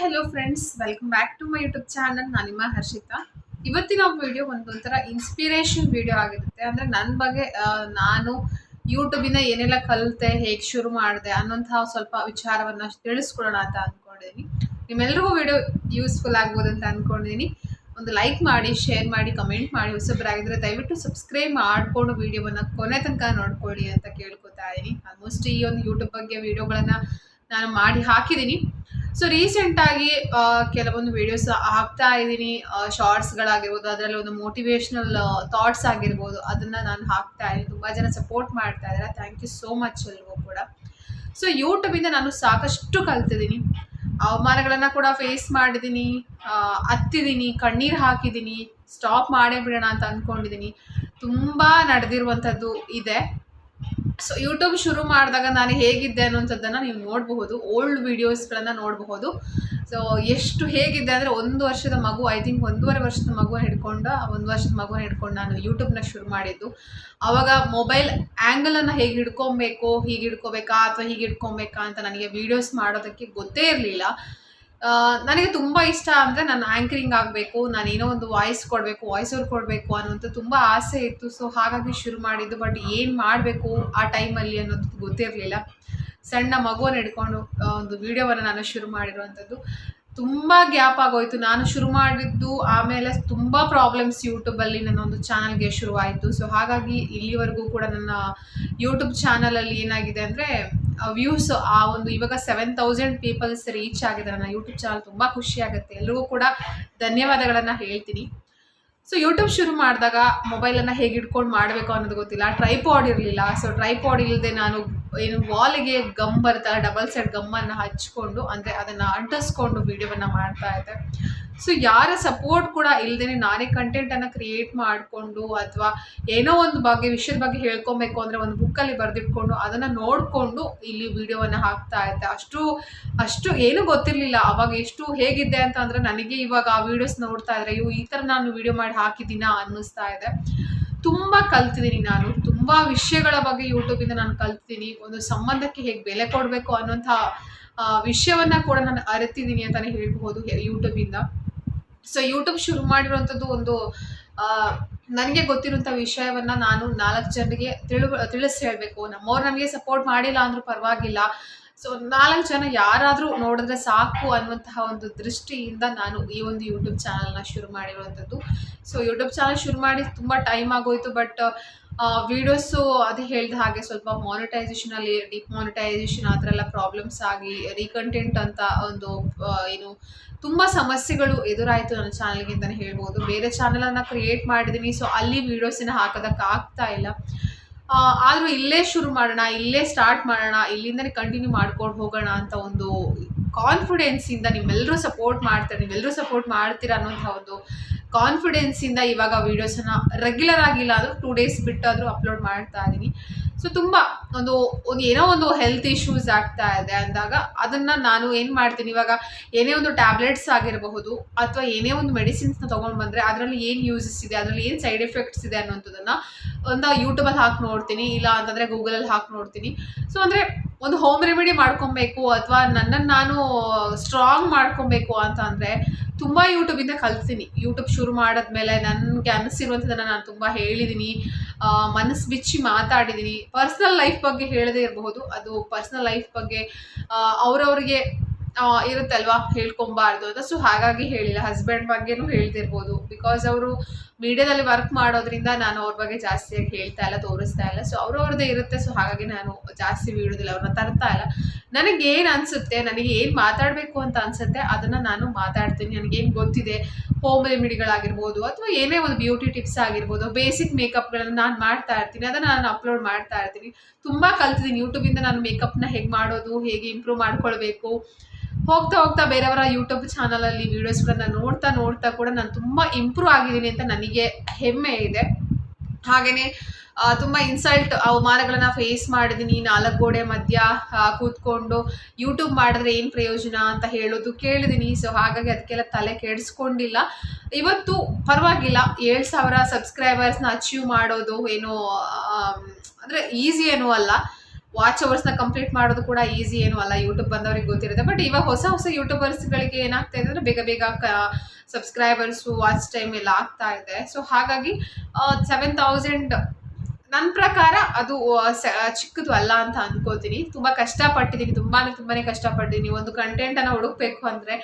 Hello friends welcome back to my YouTube channel ನಾನು ನಿಮ್ಮ ಹರ್ಷಿತಾ. ಇವತ್ತಿನ ವಿಡಿಯೋ ಒಂದೊಂಥರ ಇನ್ಸ್ಪಿರೇಷನ್ ವಿಡಿಯೋ ಆಗಿರುತ್ತೆ. ಅಂದರೆ ನನ್ನ ಬಗ್ಗೆ ನಾನು ಯೂಟ್ಯೂಬಿನ ಏನೆಲ್ಲ ಕಲಿತೆ, ಹೇಗೆ ಶುರು ಮಾಡಿದೆ ಅನ್ನೋಂಥ ಸ್ವಲ್ಪ ವಿಚಾರವನ್ನು ತಿಳಿಸ್ಕೊಡೋಣ ಅಂತ ಅಂದ್ಕೊಂಡಿದ್ದೀನಿ ನಿಮ್ಮೆಲ್ಲರಿಗೂ ವಿಡಿಯೋ ಯೂಸ್ಫುಲ್ ಆಗ್ಬೋದು ಅಂತ ಅಂದ್ಕೊಂಡಿದ್ದೀನಿ ಒಂದು ಲೈಕ್ ಮಾಡಿ ಶೇರ್ ಮಾಡಿ ಕಮೆಂಟ್ ಮಾಡಿ ಹೊಸಬರಾಗಿದ್ದರೆ ದಯವಿಟ್ಟು ಸಬ್ಸ್ಕ್ರೈಬ್ ಮಾಡಿಕೊಂಡು ವಿಡಿಯೋವನ್ನು ಕೊನೆ ತನಕ ನೋಡ್ಕೊಳ್ಳಿ ಅಂತ ಕೇಳ್ಕೊತಾ ಇದ್ದೀನಿ ಆಲ್ಮೋಸ್ಟ್ ಈ ಒಂದು ಯೂಟ್ಯೂಬ್ ಬಗ್ಗೆ ವಿಡಿಯೋಗಳನ್ನು ನಾನು ಮಾಡಿ ಹಾಕಿದ್ದೀನಿ ಸೊ ರೀಸೆಂಟಾಗಿ ಕೆಲವೊಂದು ವಿಡಿಯೋಸ್ ಹಾಕ್ತಾ ಇದ್ದೀನಿ. ಶಾರ್ಟ್ಸ್ಗಳಾಗಿರ್ಬೋದು ಅದರಲ್ಲಿ ಒಂದು ಮೋಟಿವೇಶ್ನಲ್ ಥಾಟ್ಸ್ ಆಗಿರ್ಬೋದು, ಅದನ್ನು ನಾನು ಹಾಕ್ತಾ ಇದ್ದೀನಿ. ತುಂಬ ಜನ ಸಪೋರ್ಟ್ ಮಾಡ್ತಾ ಇದ್ದಾರೆ. ಥ್ಯಾಂಕ್ ಯು ಸೋ ಮಚ್ ಎಲ್ಲವೂ ಕೂಡ. ಸೊ ಯೂಟ್ಯೂಬಿಂದ ನಾನು ಸಾಕಷ್ಟು ಕಲ್ತಿದ್ದೀನಿ. ಅವಮಾನಗಳನ್ನು ಕೂಡ ಫೇಸ್ ಮಾಡಿದ್ದೀನಿ. ಹತ್ತಿದ್ದೀನಿ, ಕಣ್ಣೀರು ಹಾಕಿದ್ದೀನಿ. ಸ್ಟಾಪ್ ಮಾಡೇ ಬಿಡೋಣ ಅಂತ ಅಂದ್ಕೊಂಡಿದ್ದೀನಿ ತುಂಬ ನಡೆದಿರುವಂಥದ್ದು ಇದೆ. ಸೊ ಯೂಟ್ಯೂಬ್ ಶುರು ಮಾಡಿದಾಗ ನಾನು ಹೇಗಿದ್ದೆ ಅನ್ನೋಂಥದ್ದನ್ನು ನೀವು ನೋಡಬಹುದು. ಓಲ್ಡ್ ವೀಡಿಯೋಸ್ಗಳನ್ನು ನೋಡಬಹುದು. ಸೊ ಎಷ್ಟು ಹೇಗಿದ್ದೆ ಅಂದರೆ ಒಂದು ವರ್ಷದ ಮಗು ಐ ಥಿಂಕ್ ಒಂದೂವರೆ ವರ್ಷದ ಮಗುನ ಹಿಡ್ಕೊಂಡು, ಒಂದು ವರ್ಷದ ಮಗುನ ಹಿಡ್ಕೊಂಡು ನಾನು ಯೂಟ್ಯೂಬ್ನ ಶುರು ಮಾಡಿದ್ದು. ಆವಾಗ ಮೊಬೈಲ್ ಆ್ಯಂಗಲನ್ನು ಹೇಗೆ ಹಿಡ್ಕೊಬೇಕು, ಹೀಗೆ ಹಿಡ್ಕೋಬೇಕಾ ಅಥವಾ ಹೀಗೆ ಹಿಡ್ಕೊಬೇಕಾ ಅಂತ ನನಗೆ ವೀಡಿಯೋಸ್ ಮಾಡೋದಕ್ಕೆ ಗೊತ್ತೇ ಇರಲಿಲ್ಲ. ನನಗೆ ತುಂಬ ಇಷ್ಟ ಅಂದರೆ ನಾನು ಆ್ಯಂಕರಿಂಗ್ ಆಗಬೇಕು, ನಾನು ಏನೋ ಒಂದು ವಾಯ್ಸ್ ಕೊಡಬೇಕು ವಾಯ್ಸ್ ಓವರ್ ಕೊಡಬೇಕು ಅನ್ನೋಂಥ ತುಂಬ ಆಸೆ ಇತ್ತು. ಸೊ ಹಾಗಾಗಿ ಶುರು ಮಾಡಿದ್ದು. ಬಟ್ ಏನು ಮಾಡಬೇಕು ಆ ಟೈಮಲ್ಲಿ ಅನ್ನೋದು ಗೊತ್ತಿರಲಿಲ್ಲ ಸಣ್ಣ ಮಗುವನ್ನು ಹಿಡ್ಕೊಂಡು ಒಂದು ವಿಡಿಯೋವನ್ನು ನಾನು ಶುರು ಮಾಡಿರುವಂಥದ್ದು. ತುಂಬ ಗ್ಯಾಪ್ ಆಗೋಯ್ತು. ನಾನು ಶುರು ಮಾಡಿದ್ದು ಆಮೇಲೆ ತುಂಬ ಪ್ರಾಬ್ಲಮ್ಸ್ ಯೂಟ್ಯೂಬಲ್ಲಿ ನನ್ನ ಒಂದು ಚಾನಲ್ಗೆ ಶುರುವಾಯಿತು. ಸೊ ಹಾಗಾಗಿ ಇಲ್ಲಿವರೆಗೂ ಕೂಡ ನನ್ನ ಯೂಟ್ಯೂಬ್ ಚಾನಲಲ್ಲಿ ಏನಾಗಿದೆ ಅಂದರೆ ವ್ಯೂಸ್ ಆ ಒಂದು ಇವಾಗ ಸೆವೆನ್ ತೌಸಂಡ್ ಪೀಪಲ್ಸ್ ರೀಚ್ ಆಗಿದೆ ನನ್ನ ಯೂಟ್ಯೂಬ್ ಚಾನಲ್ ತುಂಬ ಖುಷಿ ಆಗುತ್ತೆ. ಎಲ್ರಿಗೂ ಕೂಡ ಧನ್ಯವಾದಗಳನ್ನು ಹೇಳ್ತೀನಿ. ಸೊ ಯೂಟ್ಯೂಬ್ ಶುರು ಮಾಡಿದಾಗ ಮೊಬೈಲನ್ನು ಹೇಗೆ ಇಟ್ಕೊಂಡು ಮಾಡಬೇಕು ಅನ್ನೋದು ಗೊತ್ತಿಲ್ಲ. ಟ್ರೈಪಾಡ್ ಇರಲಿಲ್ಲ. ಸೊ ಟ್ರೈಪಾಡ್ ಇಲ್ಲದೆ ನಾನು ಏನು ವಾಲಿಗೆ ಗಮ್ ಬರ್ತಾ ಡಬಲ್ ಸೈಡ್ ಗಮ್ಮನ್ನು ಹಚ್ಕೊಂಡು, ಅಂದರೆ ಅದನ್ನು ಅಂಟಿಸ್ಕೊಂಡು ವೀಡಿಯೋವನ್ನು ಮಾಡ್ತಾ ಇದ್ದೆ. ಸೊ ಯಾರ ಸಪೋರ್ಟ್ ಕೂಡ ಇಲ್ಲದೇ ನಾನೇ ಕಂಟೆಂಟನ್ನು ಕ್ರಿಯೇಟ್ ಮಾಡಿಕೊಂಡು ಅಥವಾ ಏನೋ ಒಂದು ಬಗ್ಗೆ, ವಿಷಯದ ಬಗ್ಗೆ ಹೇಳ್ಕೊಬೇಕು ಅಂದರೆ ಒಂದು ಬುಕ್ಕಲ್ಲಿ ಬರೆದಿಟ್ಕೊಂಡು ಅದನ್ನು ನೋಡಿಕೊಂಡು ಇಲ್ಲಿ ವಿಡಿಯೋವನ್ನು ಹಾಕ್ತಾ ಇದ್ದೆ. ಅಷ್ಟು ಅಷ್ಟು ಏನೂ ಗೊತ್ತಿರಲಿಲ್ಲ. ಅವಾಗ ಎಷ್ಟು ಹೇಗಿದ್ದೆ ಅಂತ ಅಂದರೆ ನನಗೆ ಇವಾಗ ಆ ವಿಡಿಯೋಸ್ ನೋಡ್ತಾ ಇದ್ರೆ ಇವು ಈ ಥರ ನಾನು ವಿಡಿಯೋ ಮಾಡಿ ಹಾಕಿದ್ದೀನಾ ಅನ್ನಿಸ್ತಾ ಇದೆ. ತುಂಬ ಕಲ್ತಿದ್ದೀನಿ ನಾನು. ತುಂಬ ವಿಷಯಗಳ ಬಗ್ಗೆ ಯೂಟ್ಯೂಬಿಂದ ನಾನು ಕಲ್ತಿದ್ದೀನಿ. ಒಂದು ಸಂಬಂಧಕ್ಕೆ ಹೇಗೆ ಬೆಲೆ ಕೊಡಬೇಕು ಅನ್ನೋಂಥ ವಿಷಯವನ್ನ ಕೂಡ ನಾನು ಅರಿತಿದ್ದೀನಿ ಅಂತಲೇ ಹೇಳ್ಬೋದು ಯೂಟ್ಯೂಬಿಂದ ಸೊ ಯೂಟ್ಯೂಬ್ ಶುರು ಮಾಡಿರುವಂಥದ್ದು ಒಂದು ನನಗೆ ಗೊತ್ತಿರುವಂಥ ವಿಷಯವನ್ನು ನಾನು ನಾಲ್ಕು ಜನರಿಗೆ ತಿಳಿ ತಿಳಿಸಿ ಹೇಳಬೇಕು. ನಮ್ಮವ್ರು ನನಗೆ ಸಪೋರ್ಟ್ ಮಾಡಿಲ್ಲ ಅಂದರೂ ಪರವಾಗಿಲ್ಲ. ಸೊ ನಾಲ್ಕು ಜನ ಯಾರಾದರೂ ನೋಡಿದ್ರೆ ಸಾಕು ಅನ್ನುವಂತಹ ಒಂದು ದೃಷ್ಟಿಯಿಂದ ನಾನು ಈ ಒಂದು ಯೂಟ್ಯೂಬ್ ಚಾನಲ್ನ ಶುರು ಮಾಡಿರುವಂಥದ್ದು. ಸೊ ಯೂಟ್ಯೂಬ್ ಚಾನಲ್ ಶುರು ಮಾಡಿ ತುಂಬ ಟೈಮ್ ಆಗೋಯ್ತು ಬಟ್ ವೀಡಿಯೋಸು ಅದು ಹೇಳಿದ ಹಾಗೆ ಸ್ವಲ್ಪ ಮಾನಿಟೈಸೇಷನಲ್ಲಿ ಮಾನಿಟೈಸೇಷನ್ ಆ ಥರ ಎಲ್ಲ ಪ್ರಾಬ್ಲಮ್ಸ್ ಆಗಿ ರೀಕಂಟೆಂಟ್ ಅಂತ ಒಂದು ಏನು, ತುಂಬ ಸಮಸ್ಯೆಗಳು ಎದುರಾಯಿತು ನನ್ನ ಚಾನಲ್ಗೆ ಅಂತಲೇ ಹೇಳ್ಬೋದು. ಬೇರೆ ಚಾನಲನ್ನು ಕ್ರಿಯೇಟ್ ಮಾಡಿದ್ದೀನಿ ಸೊ ಅಲ್ಲಿ ವೀಡಿಯೋಸನ್ನ ಹಾಕೋದಕ್ಕೆ ಆಗ್ತಾ ಇಲ್ಲ. ಆದರೂ ಇಲ್ಲೇ ಶುರು ಮಾಡೋಣ, ಇಲ್ಲೇ ಸ್ಟಾರ್ಟ್ ಮಾಡೋಣ, ಇಲ್ಲಿಂದನೇ ಕಂಟಿನ್ಯೂ ಮಾಡ್ಕೊಂಡು ಹೋಗೋಣ ಅಂತ ಒಂದು ಕಾನ್ಫಿಡೆನ್ಸಿಂದ ನಿಮ್ಮೆಲ್ಲರೂ ಸಪೋರ್ಟ್ ಮಾಡ್ತಾರೆ ನೀವೆಲ್ಲರೂ ಸಪೋರ್ಟ್ ಮಾಡ್ತೀರಾ ಅನ್ನೋಂಥ ಒಂದು ಕಾನ್ಫಿಡೆನ್ಸಿಂದ ಇವಾಗ ವೀಡಿಯೋಸನ್ನು ರೆಗ್ಯುಲರ್ ಆಗಿಲ್ಲ ಆದರೂ ಟೂ ಡೇಸ್ ಬಿಟ್ಟಾದರೂ ಅಪ್ಲೋಡ್ ಮಾಡ್ತಾ ಇದ್ದೀನಿ ಸೊ ತುಂಬ ಒಂದು ಒಂದು ಏನೋ ಒಂದು ಹೆಲ್ತ್ ಇಶ್ಯೂಸ್ ಆಗ್ತಾ ಇದೆ ಅಂದಾಗ ಅದನ್ನು ನಾನು ಏನು ಮಾಡ್ತೀನಿ? ಇವಾಗ ಏನೇ ಒಂದು ಟ್ಯಾಬ್ಲೆಟ್ಸ್ ಆಗಿರಬಹುದು ಅಥವಾ ಏನೇ ಒಂದು ಮೆಡಿಸಿನ್ಸ್ನ ತೊಗೊಂಡು ಬಂದರೆ ಅದರಲ್ಲಿ ಏನು ಯೂಸಸ್ ಇದೆ, ಅದರಲ್ಲಿ ಏನು ಸೈಡ್ ಎಫೆಕ್ಟ್ಸ್ ಇದೆ ಅನ್ನೋಂಥದ್ದನ್ನು ಒಂದು ಯೂಟ್ಯೂಬಲ್ಲಿ ಹಾಕಿ ನೋಡ್ತೀನಿ, ಇಲ್ಲ ಅಂತಂದರೆ ಗೂಗಲಲ್ಲಿ ಹಾಕಿ ನೋಡ್ತೀನಿ. ಸೊ ಅಂದರೆ ಒಂದು ಹೋಮ್ ರೆಮಿಡಿ ಮಾಡ್ಕೊಬೇಕು ಅಥವಾ ನನ್ನನ್ನು ನಾನು ಸ್ಟ್ರಾಂಗ್ ಮಾಡ್ಕೊಬೇಕು ಅಂತ ಅಂದರೆ ತುಂಬ ಯೂಟ್ಯೂಬಿಂದ ಕಲ್ತೀನಿ. ಯೂಟ್ಯೂಬ್ ಶುರು ಮಾಡಿದ್ಮೇಲೆ ನನಗೆ ಅನಿಸಿರುವಂಥದ್ದನ್ನು ನಾನು ತುಂಬ ಹೇಳಿದ್ದೀನಿ ಮನಸ್ಸು ಬಿಚ್ಚಿ ಮಾತಾಡಿದ್ದೀನಿ ಪರ್ಸ್ನಲ್ ಲೈಫ್ ಬಗ್ಗೆ ಹೇಳದೇ ಇರಬಹುದು. ಅದು ಪರ್ಸ್ನಲ್ ಲೈಫ್ ಬಗ್ಗೆ ಅವರವ್ರಿಗೆ ಇರುತ್ತಲ್ವಾ? ಹೇಳ್ಕೊಬಾರ್ದು ಅಂತ. ಸೊ ಹಾಗಾಗಿ ಹೇಳಿಲ್ಲ. ಹಸ್ಬೆಂಡ್ ಬಗ್ಗೆನೂ ಹೇಳ್ತಿರ್ಬೋದು. ಬಿಕಾಸ್ ಅವರು ಮೀಡಿಯಾದಲ್ಲಿ ವರ್ಕ್ ಮಾಡೋದ್ರಿಂದ ನಾನು ಅವ್ರ ಬಗ್ಗೆ ಜಾಸ್ತಿಯಾಗಿ ಹೇಳ್ತಾ ಇಲ್ಲ, ತೋರಿಸ್ತಾ ಇಲ್ಲ. ಸೊ ಅವ್ರವ್ರದ್ದೇ ಇರುತ್ತೆ ಸೊ ಹಾಗಾಗಿ ನಾನು ಜಾಸ್ತಿ ಬೀಳೋದಿಲ್ಲ ಅವ್ರನ್ನ ತರ್ತಾ ಇಲ್ಲ. ನನಗೆ ಏನು ಅನಿಸುತ್ತೆ, ನನಗೆ ಏನು ಮಾತಾಡಬೇಕು ಅಂತ ಅನಿಸುತ್ತೆ, ಅದನ್ನು ನಾನು ಮಾತಾಡ್ತೀನಿ. ನನಗೇನು ಗೊತ್ತಿದೆ ಹೋಮ್ ರೆಮಿಡಿಗಳಾಗಿರ್ಬೋದು ಅಥವಾ ಏನೇ ಒಂದು ಬ್ಯೂಟಿ ಟಿಪ್ಸ್ ಆಗಿರ್ಬೋದು ಬೇಸಿಕ್ ಮೇಕಪ್ಗಳನ್ನು ನಾನು ಮಾಡ್ತಾ ಇರ್ತೀನಿ, ಅದನ್ನು ನಾನು ಅಪ್ಲೋಡ್ ಮಾಡ್ತಾ ಇರ್ತೀನಿ. ತುಂಬ ಕಲ್ತಿದ್ದೀನಿ ಯೂಟ್ಯೂಬಿಂದ ನಾನು ಮೇಕಪ್ನ ಹೇಗೆ ಮಾಡೋದು, ಹೇಗೆ ಇಂಪ್ರೂವ್ ಮಾಡ್ಕೊಳ್ಬೇಕು ಹೋಗ್ತಾ ಹೋಗ್ತಾ ಬೇರೆಯವರ ಯೂಟ್ಯೂಬ್ ಚಾನಲಲ್ಲಿ ವೀಡಿಯೋಸ್ಗಳನ್ನ ನೋಡ್ತಾ ನೋಡ್ತಾ ಕೂಡ ನಾನು ತುಂಬ ಇಂಪ್ರೂವ್ ಆಗಿದ್ದೀನಿ ಅಂತ ನನಗೆ ಹೆಮ್ಮೆ ಇದೆ. ಹಾಗೆಯೇ ತುಂಬ ಇನ್ಸಲ್ಟ್ ಅವಮಾನಗಳನ್ನ ಫೇಸ್ ಮಾಡಿದ್ದೀನಿ ನಾಲ್ಕು ಗೋಡೆ ಮಧ್ಯ ಕೂತ್ಕೊಂಡು ಯೂಟ್ಯೂಬ್ ಮಾಡಿದ್ರೆ ಏನು ಪ್ರಯೋಜನ ಅಂತ ಹೇಳೋದು ಕೇಳಿದ್ದೀನಿ ಸೊ ಹಾಗಾಗಿ ಅದಕ್ಕೆಲ್ಲ ತಲೆ ಕೆಡಿಸ್ಕೊಂಡಿಲ್ಲ. ಇವತ್ತು ಪರವಾಗಿಲ್ಲ, ಏಳು ಸಾವಿರ ಸಬ್ಸ್ಕ್ರೈಬರ್ಸ್ನ ಅಚೀವ್ ಮಾಡೋದು ಏನು ಅಂದರೆ ಈಸಿ ಏನೂ ಅಲ್ಲ. ವಾಚ್ ಅವರ್ಸ್ನ ಕಂಪ್ಲೀಟ್ ಮಾಡೋದು ಕೂಡ ಈಸಿ ಏನು ಅಲ್ಲ. ಯೂಟ್ಯೂಬ್ ಬಂದವ್ರಿಗೆ ಗೊತ್ತಿರುತ್ತೆ. ಬಟ್ ಇವಾಗ ಹೊಸ ಹೊಸ ಯೂಟ್ಯೂಬರ್ಸ್ಗಳಿಗೆ ಏನಾಗ್ತಾ ಇದೆ ಅಂದರೆ ಬೇಗ ಬೇಗ, ಕ ಸಬ್ಸ್ಕ್ರೈಬರ್ಸು ವಾಚ್ ಟೈಮ್ ಎಲ್ಲ ಆಗ್ತಾ ಇದೆ. ಸೊ ಹಾಗಾಗಿ ಸೆವೆನ್ ತೌಸಂಡ್ ನನ್ನ ಪ್ರಕಾರ ಅದು ಚಿಕ್ಕದು ಅಲ್ಲ ಅಂತ ಅಂದ್ಕೋತೀನಿ ತುಂಬ ಕಷ್ಟಪಟ್ಟಿದ್ದೀನಿ ತುಂಬಾ ತುಂಬಾ ಕಷ್ಟಪಟ್ಟಿದ್ದೀನಿ ಒಂದು ಕಂಟೆಂಟನ್ನು ಹುಡುಕ್ಬೇಕು ಅಂದರೆ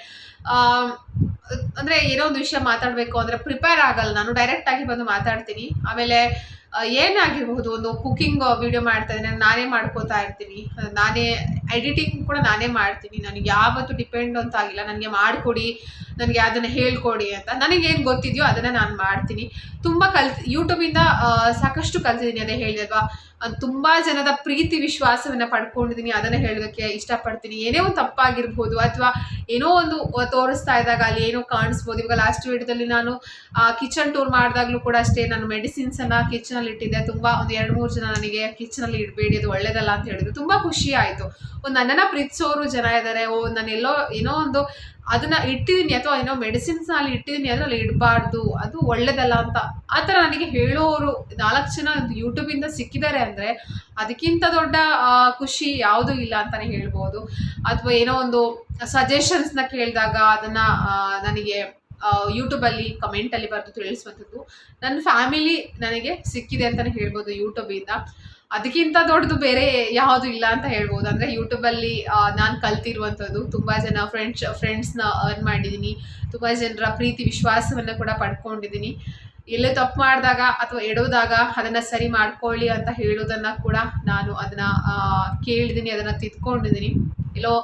ಅಂದರೆ ಏನೋ ಒಂದು ವಿಷಯ ಮಾತಾಡಬೇಕು ಅಂದರೆ ಪ್ರಿಪೇರ್ ಆಗಲ್ಲ. ನಾನು ಡೈರೆಕ್ಟಾಗಿ ಬಂದು ಮಾತಾಡ್ತೀನಿ. ಆಮೇಲೆ ಏನಾಗಿರ್ಬಹುದು? ಒಂದು ಕುಕ್ಕಿಂಗ್ ವಿಡಿಯೋ ಮಾಡ್ತಾ ಇದ್ದೀನಿ ನಾನೇ ಮಾಡ್ಕೋತಾ ಇರ್ತೀನಿ. ನಾನೇ ಎಡಿಟಿಂಗ್ ಕೂಡ ನಾನೇ ಮಾಡ್ತೀನಿ. ನನಗೆ ಯಾವತ್ತೂ ಡಿಪೆಂಡ್ ಅಂತ ಆಗಿಲ್ಲ. ನನಗೆ ಮಾಡಿಕೊಡಿ, ನನಗೆ ಅದನ್ನು ಹೇಳ್ಕೊಡಿ ಅಂತ. ನನಗೇನು ಗೊತ್ತಿದೆಯೋ ಅದನ್ನು ನಾನು ಮಾಡ್ತೀನಿ. ತುಂಬ ಕಲ್ತು ಯೂಟ್ಯೂಬಿಂದ ಸಾಕಷ್ಟು ಕಲ್ತಿದ್ದೀನಿ ಅದೇ ಹೇಳಿದೆ ಅಲ್ವಾ ಅದ್ ತುಂಬ ಜನದ ಪ್ರೀತಿ ವಿಶ್ವಾಸವನ್ನು ಪಡ್ಕೊಂಡಿದ್ದೀನಿ ಅದನ್ನು ಹೇಳೋದಕ್ಕೆ ಇಷ್ಟಪಡ್ತೀನಿ. ಏನೇ ಒಂದು ತಪ್ಪಾಗಿರ್ಬೋದು ಅಥವಾ ಏನೋ ಒಂದು ತೋರಿಸ್ತಾ ಇದ್ದಾಗ ಅಲ್ಲಿ ಏನೋ ಕಾಣಿಸ್ಬೋದು. ಇವಾಗ ಲಾಸ್ಟ್ ವೀಡಿಯೋದಲ್ಲಿ ನಾನು ಕಿಚನ್ ಟೂರ್ ಮಾಡಿದಾಗ್ಲೂ ಕೂಡ ಅಷ್ಟೇ ನಾನು ಮೆಡಿಸಿನ್ಸನ್ನು ಕಿಚನಲ್ಲಿ ಇಟ್ಟಿದ್ದೆ. ತುಂಬ ಒಂದು ಎರಡು ಮೂರು ಜನ ನನಗೆ ಕಿಚನಲ್ಲಿ ಇಡಬೇಡಿ, ಅದು ಒಳ್ಳೇದಲ್ಲ ಅಂತ ಹೇಳಿದ್ರು. ತುಂಬ ಖುಷಿ ಆಯ್ತು. ಒಂದು ನನ್ನನ್ನು ಪ್ರೀತಿಸೋರು ಜನ ಇದ್ದಾರೆ ಓ, ನಾನು ಎಲ್ಲೋ ಏನೋ ಒಂದು ಅದನ್ನ ಇಟ್ಟಿದ್ದೀನಿ ಅಥವಾ ಏನೋ ಮೆಡಿಸಿನ್ಸ್ ಅಲ್ಲಿ ಇಟ್ಟಿದ್ದೀನಿ ಅಂದ್ರೆ ಅಲ್ಲಿ ಇಡಬಾರ್ದು, ಅದು ಒಳ್ಳೇದಲ್ಲ ಅಂತ. ಆ ಥರ ನನಗೆ ಹೇಳೋರು ನಾಲ್ಕು ಜನ ಯೂಟ್ಯೂಬಿಂದ ಸಿಕ್ಕಿದ್ದಾರೆ ಅಂದರೆ ಅದಕ್ಕಿಂತ ದೊಡ್ಡ ಖುಷಿ ಯಾವುದೂ ಇಲ್ಲ ಅಂತಲೇ ಹೇಳ್ಬೋದು. ಅಥವಾ ಏನೋ ಒಂದು ಸಜೆಷನ್ಸ್ನ ಕೇಳಿದಾಗ ಅದನ್ನು ನನಗೆ ಯೂಟ್ಯೂಬಲ್ಲಿ ಕಮೆಂಟಲ್ಲಿ ಬರೆದು ತಿಳಿಸುವಂಥದ್ದು ನನ್ನ ಫ್ಯಾಮಿಲಿ ನನಗೆ ಸಿಕ್ಕಿದೆ ಅಂತಲೇ ಹೇಳ್ಬೋದು ಯೂಟ್ಯೂಬಿಂದ ಅದಕ್ಕಿಂತ ದೊಡ್ಡದು ಬೇರೆ ಯಾವುದು ಇಲ್ಲ ಅಂತ ಹೇಳ್ಬೋದು. ಅಂದರೆ ಯೂಟ್ಯೂಬಲ್ಲಿ ನಾನು ಕಲ್ತಿರುವಂಥದ್ದು ತುಂಬ ಜನ ಫ್ರೆಂಡ್ಸ್ ಫ್ರೆಂಡ್ಸ್ನ ಅರ್ನ್ ಮಾಡಿದ್ದೀನಿ ತುಂಬ ಜನರ ಪ್ರೀತಿ, ವಿಶ್ವಾಸವನ್ನು ಕೂಡ ಪಡ್ಕೊಂಡಿದ್ದೀನಿ ಎಲ್ಲೇ ತಪ್ಪು ಮಾಡಿದಾಗ ಅಥವಾ ಎಡೋದಾಗ ಅದನ್ನು ಸರಿ ಮಾಡ್ಕೊಳ್ಳಿ ಅಂತ ಹೇಳೋದನ್ನು ಕೂಡ ನಾನು ಅದನ್ನು ಕೇಳಿದ್ದೀನಿ ಅದನ್ನು ತಿದ್ಕೊಂಡಿದ್ದೀನಿ ಎಲ್ಲೋ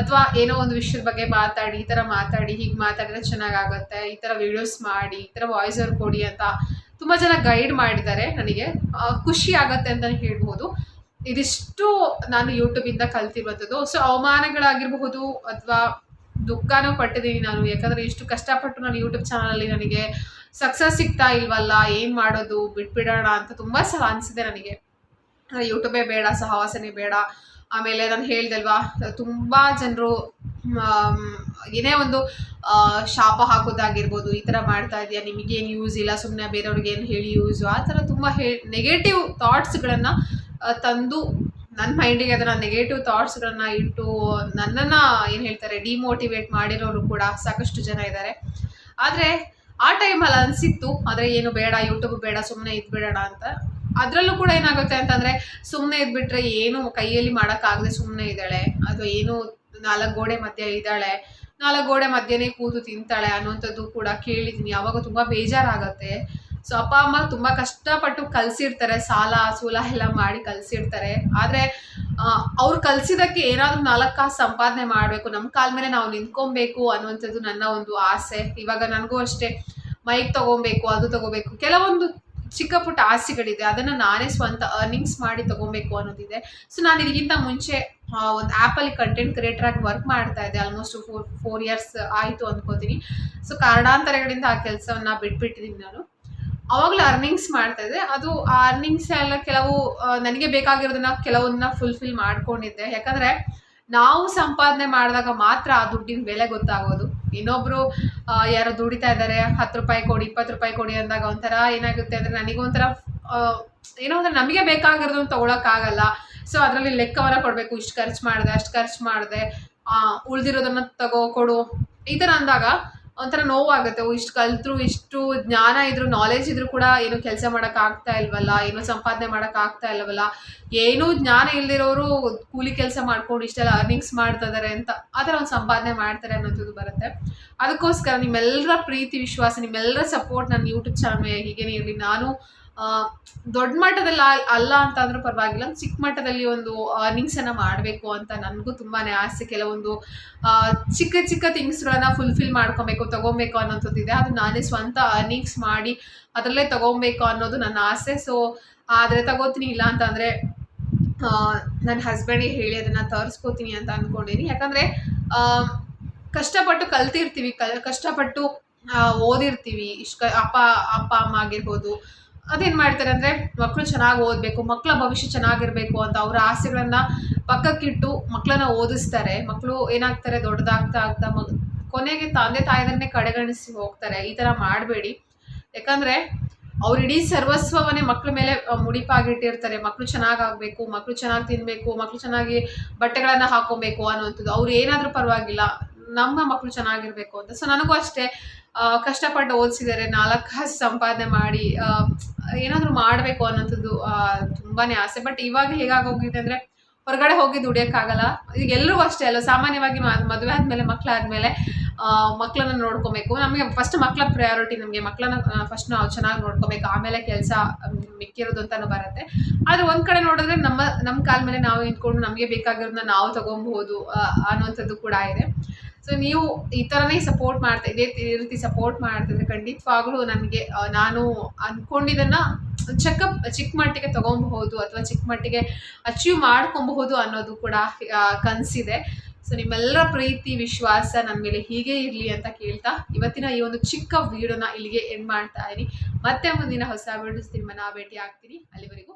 ಅಥವಾ ಏನೋ ಒಂದು ವಿಷಯದ ಬಗ್ಗೆ ಮಾತಾಡಿ, ಈ ಥರ ಮಾತಾಡಿ, ಹೀಗೆ ಮಾತಾಡಿದ್ರೆ ಚೆನ್ನಾಗಾಗುತ್ತೆ, ಈ ಥರ ವಿಡಿಯೋಸ್ ಮಾಡಿ, ಈ ಥರ ವಾಯ್ಸ್ ಅವ್ರು ಕೊಡಿ ಅಂತ ತುಂಬ ಜನ ಗೈಡ್ ಮಾಡಿದ್ದಾರೆ ನನಗೆ. ಖುಷಿ ಆಗುತ್ತೆ ಅಂತಲೇ ಹೇಳ್ಬೋದು. ಇದಿಷ್ಟು ನಾನು ಯೂಟ್ಯೂಬಿಂದ ಕಲ್ತಿರುವಂಥದ್ದು. ಸೊ ಅವಮಾನಗಳಾಗಿರಬಹುದು ಅಥವಾ ದುಃಖನೂ ಪಟ್ಟಿದ್ದೀನಿ ನಾನು. ಯಾಕಂದರೆ ಇಷ್ಟು ಕಷ್ಟಪಟ್ಟು ನಾನು ಯೂಟ್ಯೂಬ್ ಚಾನಲಲ್ಲಿ ನನಗೆ ಸಕ್ಸಸ್ ಸಿಗ್ತಾ ಇಲ್ವಲ್ಲ, ಏನು ಮಾಡೋದು, ಬಿಟ್ಬಿಡೋಣ ಅಂತ ತುಂಬ ಸಲ ಅನಿಸಿದೆ ನನಗೆ. ಯೂಟ್ಯೂಬೇ ಬೇಡ ಸಹವಾಸನೆ ಬೇಡ. ಆಮೇಲೆ ನಾನು ಹೇಳ್ದಲ್ವಾ ತುಂಬ ಜನರು ಏನೇ ಒಂದು ಶಾಪ ಹಾಕೋದಾಗಿರ್ಬೋದು, ಈ ಥರ ಮಾಡ್ತಾ ಇದೆಯಾ ನಿಮಗೇನು ಯೂಸ್ ಇಲ್ಲ ಸುಮ್ಮನೆ ಬೇರೆಯವ್ರಿಗೆ ಏನು ಹೇಳಿ ಯೂಸು ಆ ಥರ ತುಂಬ ಹೇ ನೆಗೆಟಿವ್ ಥಾಟ್ಸ್ಗಳನ್ನು ತಂದು ನನ್ನ ಮೈಂಡಿಗೆ ಅದನ್ನು ನೆಗೆಟಿವ್ ಥಾಟ್ಸ್ಗಳನ್ನು ಇಟ್ಟು ನನ್ನನ್ನು ಏನು ಹೇಳ್ತಾರೆ ಡಿಮೋಟಿವೇಟ್ ಮಾಡಿರೋರು ಕೂಡ ಸಾಕಷ್ಟು ಜನ ಇದ್ದಾರೆ ಆದರೆ, ಆ ಟೈಮಲ್ಲಿ ಅನಿಸಿತ್ತು, ಆದರೆ ಏನು ಬೇಡ ಯೂಟ್ಯೂಬ್ ಬೇಡ ಸುಮ್ಮನೆ ಇದ್ಬಿಡೋಣ ಅಂತ. ಅದರಲ್ಲೂ ಕೂಡ ಏನಾಗುತ್ತೆ ಅಂತಂದರೆ ಸುಮ್ಮನೆ ಇದ್ಬಿಟ್ರೆ ಏನು ಕೈಯಲ್ಲಿ ಮಾಡೋಕ್ಕಾಗದೆ ಸುಮ್ಮನೆ ಇದ್ದಾಳೆ ಅಥವಾ ಏನು ನಾಲ್ಕು ಗೋಡೆ ಮಧ್ಯೆ ಇದ್ದಾಳೆ, ನಾಲ್ಕು ಗೋಡೆ ಮಧ್ಯೆನೇ ಕೂತು ತಿಂತಾಳೆ ಅನ್ನೋಂಥದ್ದು ಕೂಡ ಕೇಳಿದ್ದೀನಿ. ಆವಾಗ ತುಂಬ ಬೇಜಾರಾಗತ್ತೆ. ಸೊ ಅಪ್ಪ, ಅಮ್ಮ ತುಂಬ ಕಷ್ಟಪಟ್ಟು ಕಲಿಸಿರ್ತಾರೆ, ಸಾಲ, ಸೂಲ ಎಲ್ಲ ಮಾಡಿ ಕಲಿಸಿರ್ತಾರೆ. ಆದರೆ ಅವ್ರು ಕಲಿಸಿದಕ್ಕೆ ಏನಾದರೂ ನಾಲ್ಕು ಕಾಸು ಸಂಪಾದನೆ ಮಾಡಬೇಕು ನಮ್ಮ ಕಾಲ ಮೇಲೆ ನಾವು ನಿಂತ್ಕೊಬೇಕು ಅನ್ನುವಂಥದ್ದು ನನ್ನ ಒಂದು ಆಸೆ. ಇವಾಗ ನನಗೂ ಅಷ್ಟೇ. ಮೈಕ್ ತೊಗೊಬೇಕು, ಅದು ತೊಗೋಬೇಕು, ಕೆಲವೊಂದು ಚಿಕ್ಕ ಪುಟ್ಟ ಆಸೆಗಳಿದೆ. ಅದನ್ನು ನಾನೇ ಸ್ವಂತ ಅರ್ನಿಂಗ್ಸ್ ಮಾಡಿ ತೊಗೊಬೇಕು ಅನ್ನೋದಿದೆ. ಸೊ ನಾನು ಇದಕ್ಕಿಂತ ಮುಂಚೆ ಒಂದು ಆ್ಯಪಲ್ಲಿ ಕಂಟೆಂಟ್ ಕ್ರಿಯೇಟರ್ ಆಗಿ ವರ್ಕ್ ಮಾಡ್ತಾ ಇದ್ದೆ. ಆಲ್ಮೋಸ್ಟ್ ಫೋರ್ ಫೋರ್ ಇಯರ್ಸ್ ಆಯಿತು ಅನ್ಕೋತೀನಿ. ಸೊ ಕಾರಣಾಂತರಗಳಿಂದ ಆ ಕೆಲಸವನ್ನು ಬಿಟ್ಬಿಟ್ಟಿದ್ದೀನಿ ನಾನು. ಅವಾಗಲೂ ಅರ್ನಿಂಗ್ಸ್ ಮಾಡ್ತಾ ಇದ್ದೆ. ಅದು ಆ ಅರ್ನಿಂಗ್ಸ್ ಎಲ್ಲ ಕೆಲವು ನನಗೆ ಬೇಕಾಗಿರೋದನ್ನ ಕೆಲವನ್ನ ಫುಲ್ಫಿಲ್ ಮಾಡ್ಕೊಂಡಿದ್ದೆ. ಯಾಕಂದರೆ ನಾವು ಸಂಪಾದನೆ ಮಾಡಿದಾಗ ಮಾತ್ರ ಆ ದುಡ್ಡಿನ ಬೆಲೆ ಗೊತ್ತಾಗೋದು. ಇನ್ನೊಬ್ರು ಯಾರೋ ದುಡಿತಾ ಇದ್ದಾರೆ, ಹತ್ತು ರೂಪಾಯಿ ಕೊಡಿ, ಇಪ್ಪತ್ತು ರೂಪಾಯಿ ಕೊಡಿ ಅಂದಾಗ ಒಂಥರ ಏನಾಗುತ್ತೆ ಅಂದರೆ ನನಗೊಂಥರ ಏನೋ ಅಂದರೆ ನಮಗೆ ಬೇಕಾಗಿರೋದನ್ನ ತೊಗೊಳಕ್ಕಾಗಲ್ಲ. ಸೊ ಅದರಲ್ಲಿ ಲೆಕ್ಕವನ್ನ ಕೊಡಬೇಕು. ಇಷ್ಟು ಖರ್ಚು ಮಾಡಿದೆ, ಅಷ್ಟು ಖರ್ಚು ಮಾಡಿದೆ ಉಳ್ದಿರೋದನ್ನ ತಗೋ, ಕೊಡು. ಈ ಥರ ಅಂದಾಗ ಒಂಥರ ನೋವಾಗುತ್ತೆ. ಓ, ಇಷ್ಟು ಕಲ್ತ್ರು, ಇಷ್ಟು ಜ್ಞಾನ ಇದ್ರು ನಾಲೆಜ್ ಇದ್ರು ಕೂಡ ಏನು ಕೆಲಸ ಮಾಡೋಕ್ಕಾಗ್ತಾ ಇಲ್ವಲ್ಲ, ಏನೋ ಸಂಪಾದನೆ ಮಾಡೋಕ್ಕಾಗ್ತಾ ಇಲ್ವಲ್ಲ, ಏನೂ ಜ್ಞಾನ ಇಲ್ದಿರೋರು ಕೂಲಿ ಕೆಲಸ ಮಾಡ್ಕೊಂಡು ಇಷ್ಟೆಲ್ಲ ಅರ್ನಿಂಗ್ಸ್ ಮಾಡ್ತಾ ಇದಾರೆ ಅಂತ ಆ ಥರ ಒಂದು ಸಂಪಾದನೆ ಮಾಡ್ತಾರೆ ಅನ್ನೋದು ಬರುತ್ತೆ. ಅದಕ್ಕೋಸ್ಕರ ನಿಮ್ಮೆಲ್ಲರ ಪ್ರೀತಿ, ವಿಶ್ವಾಸ ನಿಮ್ಮೆಲ್ಲರ ಸಪೋರ್ಟ್ ನನ್ನ ಯೂಟ್ಯೂಬ್ ಚಾನಲ್ ಹೀಗೆ ಇರಲಿ. ನಾನು ದೊಡ್ಡ ಮಟ್ಟದಲ್ಲಿ ಅಲ್- ಅಲ್ಲ ಅಂತ ಅಂದ್ರೆ ಪರವಾಗಿಲ್ಲ ಚಿಕ್ಕ ಮಟ್ಟದಲ್ಲಿ ಒಂದು ಅರ್ನಿಂಗ್ಸನ್ನು ಮಾಡಬೇಕು ಅಂತ ನನಗೂ ತುಂಬಾ ಆಸೆ. ಕೆಲವೊಂದು ಚಿಕ್ಕ ಚಿಕ್ಕ ಥಿಂಗ್ಸ್ಗಳನ್ನ ಫುಲ್ಫಿಲ್ ಮಾಡ್ಕೊಬೇಕು, ತೊಗೊಬೇಕು ಅನ್ನೋಂಥದ್ದಿದೆ ಅದು ನಾನೇ ಸ್ವಂತ ಅರ್ನಿಂಗ್ಸ್ ಮಾಡಿ ಅದರಲ್ಲೇ ತೊಗೊಬೇಕು ಅನ್ನೋದು ನನ್ನ ಆಸೆ. ಸೊ ಆದರೆ ತಗೋತೀನಿ ಇಲ್ಲ ಅಂತಂದರೆ ನನ್ನ ಹಸ್ಬೆಂಡಿಗೆ ಹೇಳಿ ಅದನ್ನು ತರಿಸ್ಕೋತೀನಿ ಅಂತ ಅಂದ್ಕೊಂಡಿನಿ ಯಾಕಂದರೆ ಕಷ್ಟಪಟ್ಟು ಕಲ್ತಿರ್ತೀವಿ. ಕಲ್ ಕಷ್ಟಪಟ್ಟು ಓದಿರ್ತೀವಿ. ಇಷ್ಟ, ಅಪ್ಪ ಅಪ್ಪ, ಅಮ್ಮ ಆಗಿರ್ಬೋದು ಅದೇನು ಮಾಡ್ತಾರೆ ಅಂದರೆ ಮಕ್ಕಳು ಚೆನ್ನಾಗಿ ಓದಬೇಕು ಮಕ್ಕಳ ಭವಿಷ್ಯ ಚೆನ್ನಾಗಿರಬೇಕು ಅಂತ ಅವರ ಆಸೆಗಳನ್ನು ಪಕ್ಕಕ್ಕಿಟ್ಟು ಮಕ್ಕಳನ್ನ ಓದಿಸ್ತಾರೆ. ಮಕ್ಕಳು ಏನಾಗ್ತಾರೆ, ದೊಡ್ಡದಾಗ್ತಾ ಆಗ್ತಾ ಮ, ಕೊನೆಗೆ ತಂದೆ ತಾಯಿದನ್ನೇ ಕಡೆಗಣಿಸಿ ಹೋಗ್ತಾರೆ. ಈ ಥರ ಮಾಡಬೇಡಿ. ಯಾಕಂದರೆ ಅವ್ರ ಇಡೀ ಸರ್ವಸ್ವವನ್ನೇ ಮಕ್ಳ ಮೇಲೆ ಮುಡಿಪಾಗಿಟ್ಟಿರ್ತಾರೆ. ಮಕ್ಕಳು ಚೆನ್ನಾಗಾಗಬೇಕು ಮಕ್ಕಳು ಚೆನ್ನಾಗಿ ತಿನ್ನಬೇಕು ಮಕ್ಕಳು ಚೆನ್ನಾಗಿ ಬಟ್ಟೆಗಳನ್ನು ಹಾಕೋಬೇಕು ಅನ್ನುವಂಥದ್ದು. ಅವ್ರು ಏನಾದರೂ ಪರವಾಗಿಲ್ಲ, ನಮ್ಮ ಮಕ್ಕಳು ಚೆನ್ನಾಗಿರ್ಬೇಕು ಅಂತ. ಸೊ, ನನಗೂ ಅಷ್ಟೇ ಕಷ್ಟಪಟ್ಟು ಓದಿಸಿದ್ದಾರೆ, ನಾಲ್ಕು ಕಾಸು ಸಂಪಾದನೆ ಮಾಡಿ ಏನಾದರೂ ಮಾಡಬೇಕು ಅನ್ನೋಂಥದ್ದು ತುಂಬಾ ಆಸೆ. ಬಟ್ ಇವಾಗ ಹೇಗಾಗೋಗಿದೆ ಅಂದರೆ, ಹೊರಗಡೆ ಹೋಗಿ ದುಡಿಯೋಕ್ಕಾಗಲ್ಲ. ಈಗ ಎಲ್ಲರೂ ಅಷ್ಟೇ ಅಲ್ಲ, ಸಾಮಾನ್ಯವಾಗಿ ಮದುವೆ ಆದಮೇಲೆ ಮಕ್ಕಳಾದಮೇಲೆ ಮಕ್ಕಳನ್ನ ನೋಡ್ಕೋಬೇಕು. ನಮಗೆ ಫಸ್ಟ್ ಮಕ್ಕಳ ಪ್ರಯಾರಿಟಿ ನಮಗೆ ಮಕ್ಕಳನ್ನ ಫಸ್ಟ್ ನಾವು ಚೆನ್ನಾಗಿ ನೋಡ್ಕೋಬೇಕು. ಆಮೇಲೆ ಕೆಲಸ ಮಿಕ್ಕಿರೋದು ಅಂತಲೂ ಬರುತ್ತೆ. ಆದರೆ ಒಂದು ಕಡೆ ನೋಡಿದ್ರೆ ನಮ್ಮ ನಮ್ಮ ಕಾಲ ಮೇಲೆ ನಾವು ನಿಂತ್ಕೊಂಡು ನಮಗೆ ಬೇಕಾಗಿರೋದನ್ನ ನಾವು ತಗೊಬಹುದು ಅನ್ನೋಂಥದ್ದು ಕೂಡ ಇದೆ. ಸೊ ನೀವು ಈ ಥರನೇ ಸಪೋರ್ಟ್ ಮಾಡ್ತಾ, ಇದೇ ರೀತಿ ಸಪೋರ್ಟ್ ಮಾಡ್ತಿದ್ರೆ ಖಂಡಿತವಾಗ್ಲೂ ನನಗೆ ನಾನು ಅಂದ್ಕೊಂಡಿದ್ದನ್ನು ಚೆಕಪ್ ಚಿಕ್ಕ ಮಟ್ಟಿಗೆ ತಗೊಬಹುದು ಅಥವಾ ಚಿಕ್ಕ ಮಟ್ಟಿಗೆ ಅಚೀವ್ ಮಾಡ್ಕೊಬಹುದು ಅನ್ನೋದು ಕೂಡ ಕನಸಿದೆ. ಸೊ ನಿಮ್ಮೆಲ್ಲರ ಪ್ರೀತಿ, ವಿಶ್ವಾಸ ನನ್ನ ಮೇಲೆ ಹೀಗೆ ಇರಲಿ ಅಂತ ಕೇಳ್ತಾ ಇವತ್ತಿನ ಈ ಒಂದು ಚಿಕ್ಕ ವಿಡಿಯೋನ ಇಲ್ಲಿಗೆ ಎಂಡ್ ಮಾಡ್ತಾ ಇದ್ದೀನಿ ಮತ್ತೆ ಮುಂದಿನ ಹೊಸ ವಿಡಿಯೋಸ್ ನಿಮ್ಮನ್ನ ಭೇಟಿ ಆಗ್ತೀನಿ ಅಲ್ಲಿವರೆಗೂ